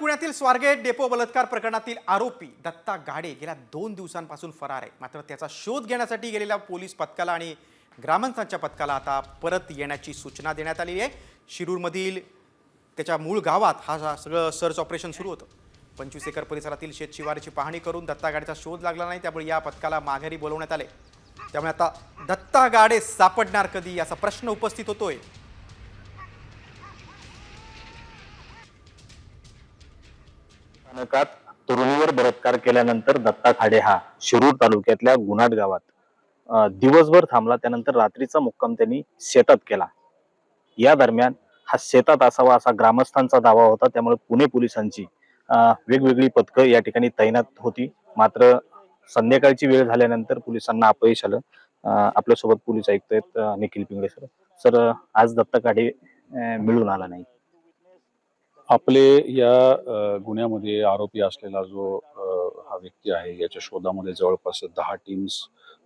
पुण्यातील स्वारगेट डेपो बलात्कार प्रकरणातील आरोपी दत्ता गाडे गेल्या दोन दिवसांपासून फरार आहे. मात्र त्याचा शोध घेण्यासाठी गेलेल्या पोलीस पथकाला आणि ग्रामस्थांच्या पथकाला आता परत येण्याची सूचना देण्यात आलेली आहे. शिरूरमधील त्याच्या मूळ गावात हा सगळं सर्च ऑपरेशन सुरू होतं. पंचवीस एकर परिसरातील शेतशिवारीची पाहणी करून दत्ता गाडेचा शोध लागला नाही त्यामुळे या पथकाला माघारी बोलवण्यात आले. त्यामुळे आता दत्ता गाडे सापडणार कधी याचा प्रश्न उपस्थित होतोय. स्थानकात तरुणीवर बलात्कार केल्यानंतर दत्ता खाडे हा शिरूर तालुक्यातल्या गुनाट गावात दिवसभर थांबला. त्यानंतर रात्रीचा मुक्काम त्यांनी शेतात केला. या दरम्यान हा शेतात असावा असा ग्रामस्थांचा दावा होता. त्यामुळे पुणे पोलिसांची वेगवेगळी पथकं या ठिकाणी तैनात होती. मात्र संध्याकाळची वेळ झाल्यानंतर पोलिसांना अपयश आलं. आपल्यासोबत पोलीस आयुक्त आहेत निखिल पिंगळे सर. सर आज दत्ता काढे मिळून आला नाही. आपले या गुन्ह्यामध्ये आरोपी असलेला जो हा व्यक्ती आहे याच्या शोधामध्ये जवळपास दहा टीम्स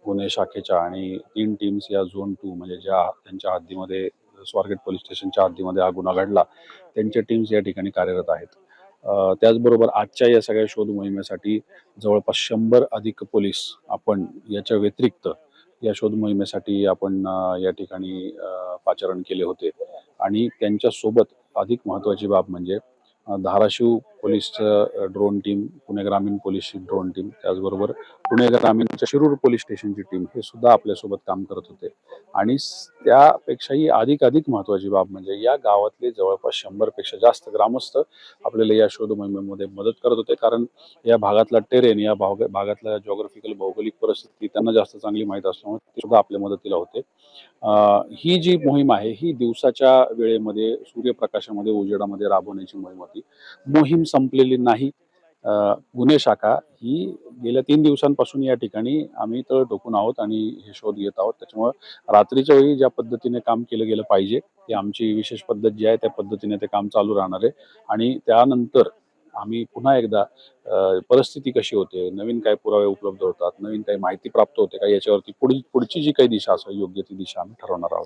गुन्हे शाखेच्या आणि तीन टीम्स या झोन टू म्हणजे ज्या त्यांच्या हद्दीमध्ये स्वारगेट पोलीस स्टेशनच्या हद्दीमध्ये हा गुन्हा घडला त्यांच्या टीम्स या ठिकाणी कार्यरत आहेत. त्याचबरोबर आजच्या या सगळ्या शोध मोहिमेसाठी जवळपास शंभर अधिक पोलीस आपण याच्या व्यतिरिक्त या शोध मोहिमेसाठी आपण या ठिकाणी पाचारण केले होते. आणि त्यांच्यासोबत अधिक महत्त्वाची बाब म्हणजे धाराशिव पोलीसचं ड्रोन टीम पुणे ग्रामीण पोलीसची ड्रोन टीम त्याचबरोबर पुणे ग्रामीणच्या शिरूर पोलीस स्टेशनची टीम हे सुद्धा आपल्यासोबत काम करत होते. आणि त्यापेक्षाही अधिक अधिक महत्वाची बाब म्हणजे या गावातले जवळपास शंभरपेक्षा जास्त ग्रामस्थ आपल्याला या शोध मोहिमेमध्ये मदत करत होते. कारण या भागातला टेरेन या भाग भागातला जॉग्राफिकल भौगोलिक परिस्थिती त्यांना जास्त चांगली माहीत असल्यामुळे ते सुद्धा आपल्या मदतीला होते. ही जी मोहीम आहे ही दिवसाच्या वेळेमध्ये सूर्यप्रकाशामध्ये उजेडामध्ये राबवण्याची मोहीम होती. मोहीम संपलेली नाही. गुन्हे शाखा ही गेल्या तीन दिवसांपासून या ठिकाणी आम्ही तळ टोकून आहोत आणि हे शोध घेत आहोत. त्याच्यामुळे रात्रीच्या वेळी ज्या पद्धतीने काम केलं गेलं पाहिजे ती आमची विशेष पद्धत जी आहे त्या पद्धतीने ते काम चालू राहणार आहे. आणि त्यानंतर आम्ही पुन्हा एकदा परिस्थिती कशी होते नवीन काय पुरावे उपलब्ध होतात नवीन काही माहिती प्राप्त होते का याच्यावरती पुढील पुढची जी काही दिशा असेल योग्य ती दिशा आम्ही ठरवणार आहोत.